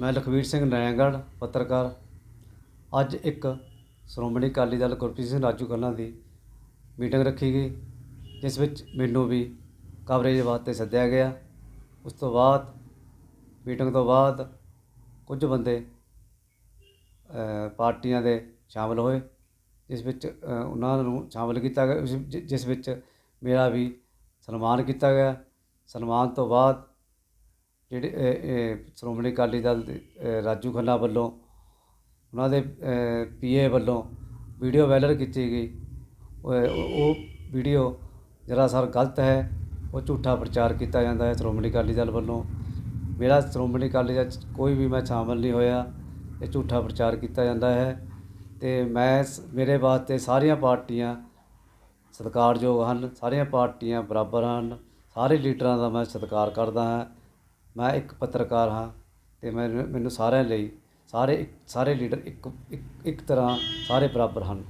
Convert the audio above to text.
ਮੈਂ ਲਖਵੀਰ ਸਿੰਘ ਨੈਣਗੜ੍ਹ ਪੱਤਰਕਾਰ। ਅੱਜ ਇੱਕ ਸ਼੍ਰੋਮਣੀ ਅਕਾਲੀ ਦਲ ਗੁਰਪ੍ਰੀਤ ਸਿੰਘ ਰਾਜੂ ਖੰਨਾ ਦੀ ਮੀਟਿੰਗ ਰੱਖੀ ਗਈ, ਜਿਸ ਵਿੱਚ ਮੈਨੂੰ ਵੀ ਕਵਰੇਜ ਵਾਸਤੇ ਸੱਦਿਆ ਗਿਆ। ਉਸ ਤੋਂ ਬਾਅਦ, ਮੀਟਿੰਗ ਤੋਂ ਬਾਅਦ ਕੁਝ ਬੰਦੇ ਪਾਰਟੀਆਂ ਦੇ ਸ਼ਾਮਲ ਹੋਏ, ਜਿਸ ਵਿੱਚ ਉਹਨਾਂ ਨੂੰ ਸ਼ਾਮਲ ਕੀਤਾ ਗਿਆ ਉਸ- ਜਿਸ ਵਿੱਚ ਮੇਰਾ ਵੀ ਸਨਮਾਨ ਕੀਤਾ ਗਿਆ। ਸਨਮਾਨ ਤੋਂ ਬਾਅਦ ਜਿਹੜੇ ਸ਼੍ਰੋਮਣੀ ਅਕਾਲੀ ਦਲ ਦੇ ਰਾਜੂ ਖੰਨਾ ਵੱਲੋਂ, ਉਹਨਾਂ ਦੇ ਪੀਏ ਵੱਲੋਂ ਵੀਡੀਓ ਵਾਇਰਲ ਕੀਤੀ ਗਈ। ਉਹ ਵੀਡੀਓ ਜਰਾ ਸਰ ਗਲਤ ਹੈ, ਉਹ ਝੂਠਾ ਪ੍ਰਚਾਰ ਕੀਤਾ ਜਾਂਦਾ ਹੈ ਸ਼੍ਰੋਮਣੀ ਅਕਾਲੀ ਦਲ ਵੱਲੋਂ। ਮੇਰਾ ਸ਼੍ਰੋਮਣੀ ਅਕਾਲੀ ਦਲ 'ਚ ਕੋਈ ਵੀ ਮੈਂ ਸ਼ਾਮਲ ਨਹੀਂ ਹੋਇਆ, ਇਹ ਝੂਠਾ ਪ੍ਰਚਾਰ ਕੀਤਾ ਜਾਂਦਾ ਹੈ। ਤੇ ਮੈਂ ਸ- ਮੇਰੇ ਵਾਸਤੇ ਸਾਰੀਆਂ ਪਾਰਟੀਆਂ ਸਤਿਕਾਰਯੋਗ ਹਨ, ਸਾਰੀਆਂ ਪਾਰਟੀਆਂ ਬਰਾਬਰ ਹਨ, ਸਾਰੇ ਲੀਡਰਾਂ ਦਾ ਮੈਂ ਸਤਿਕਾਰ ਕਰਦਾ ਹਾਂ। ਮੈਂ ਇੱਕ ਪੱਤਰਕਾਰ ਹਾਂ ਤੇ ਮੈਨੂੰ ਮੈਨੂੰ ਸਾਰਿਆਂ ਲਈ ਸਾਰੇ ਇੱਕ- ਸਾਰੇ ਲੀਡਰ ਇੱਕ ਇੱਕ ਇੱਕ ਤਰ੍ਹਾਂ ਸਾਰੇ ਬਰਾਬਰ ਹਨ।